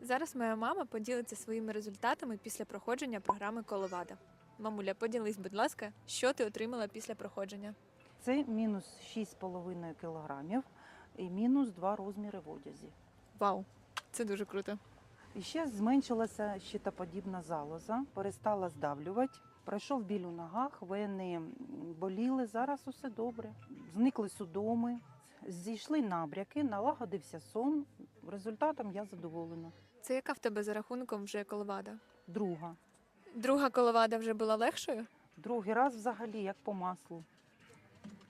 Зараз моя мама поділиться своїми результатами після проходження програми Коловада. Мамуля, поділись, будь ласка, що ти отримала після проходження? Це мінус 6,5 кілограмів і мінус 2 розміри в одязі. Вау, це дуже круто. І ще зменшилася щитоподібна залоза, перестала здавлювати. Пройшов біль у ногах, вени боліли. Зараз усе добре. Зникли судоми, зійшли набряки, налагодився сон. Результатом я задоволена. Це яка в тебе за рахунком вже коловада? Друга. Друга коловада вже була легшою? Другий раз взагалі як по маслу.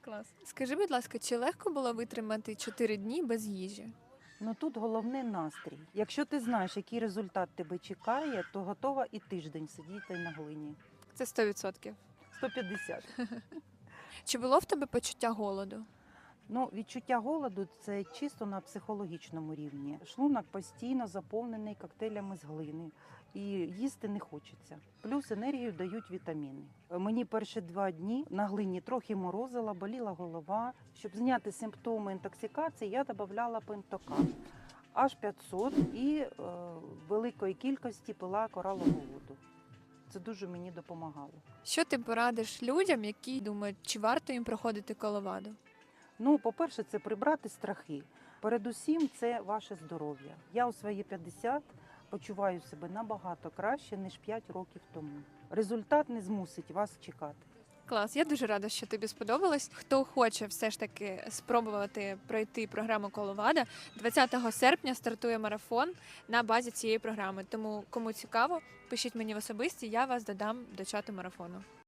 Клас. Скажи, будь ласка, чи легко було витримати 4 дні без їжі? Ну тут головне настрій. Якщо ти знаєш, який результат тебе чекає, то готова і тиждень сидіти на глині. Це 100%. 150. Чи було в тебе почуття голоду? Ну, відчуття голоду це чисто на психологічному рівні. Шлунок постійно заповнений коктейлями з глини. І їсти не хочеться. Плюс енергію дають вітаміни. Мені перші два дні на глині трохи морозила, боліла голова. Щоб зняти симптоми інтоксикації, я додавала пентокан. Аж 500 і е, великої кількості пила коралову воду. Це дуже мені допомагало. Що ти порадиш людям, які думають, чи варто їм проходити коловаду? Ну, по-перше, це прибрати страхи. Передусім, це ваше здоров'я. Я у свої 50 почуваю себе набагато краще, ніж 5 років тому. Результат не змусить вас чекати. Клас, я дуже рада, що тобі сподобалось. Хто хоче все ж таки спробувати пройти програму Коловада, 20 серпня стартує марафон на базі цієї програми. Тому кому цікаво, пишіть мені в особисті, я вас додам до чату марафону.